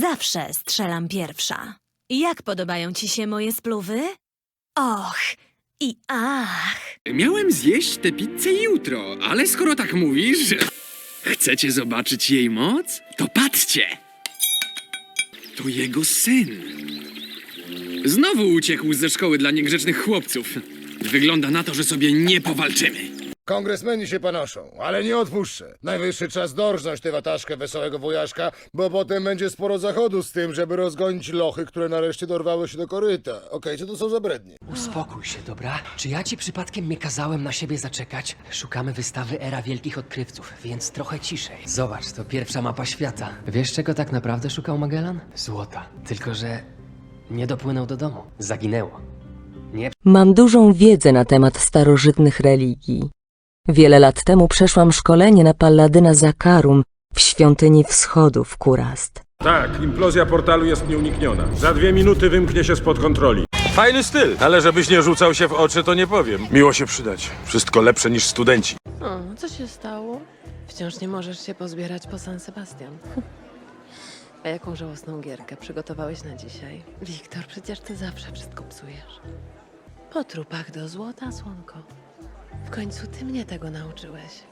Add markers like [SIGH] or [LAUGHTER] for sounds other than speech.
Zawsze strzelam pierwsza. Jak podobają ci się moje spluwy? Och i ach. Miałem zjeść tę pizzę jutro, ale skoro tak mówisz, że chcecie zobaczyć jej moc, to patrzcie. To jego syn. Znowu uciekł ze szkoły dla niegrzecznych chłopców. Wygląda na to, że sobie nie powalczymy. Kongresmeni się panoszą, ale nie odpuszczę. Najwyższy czas dorżnąć tę wataszkę wesołego wujaszka, bo potem będzie sporo zachodu z tym, żeby rozgonić lochy, które nareszcie dorwały się do koryta. Okej, co to są za brednie? Uspokój się, dobra? Czy ja ci przypadkiem nie kazałem na siebie zaczekać? Szukamy wystawy Era Wielkich Odkrywców, więc trochę ciszej. Zobacz, to pierwsza mapa świata. Wiesz, czego tak naprawdę szukał Magellan? Złota. Tylko, że nie dopłynął do domu. Zaginęło. Nie Mam dużą wiedzę na temat starożytnych religii. Wiele lat temu przeszłam szkolenie na palladyna Zakarum w świątyni wschodu w Kurast. Tak, implozja portalu jest nieunikniona. Za dwie minuty wymknie się spod kontroli. Fajny styl, ale żebyś nie rzucał się w oczy, to nie powiem. Miło się przydać. Wszystko lepsze niż studenci. O, co się stało? Wciąż nie możesz się pozbierać po San Sebastian. [LAUGHS] A jaką żałosną gierkę przygotowałeś na dzisiaj? Wiktor, przecież ty zawsze wszystko psujesz. Po trupach do złota, słonko. W końcu ty mnie tego nauczyłeś.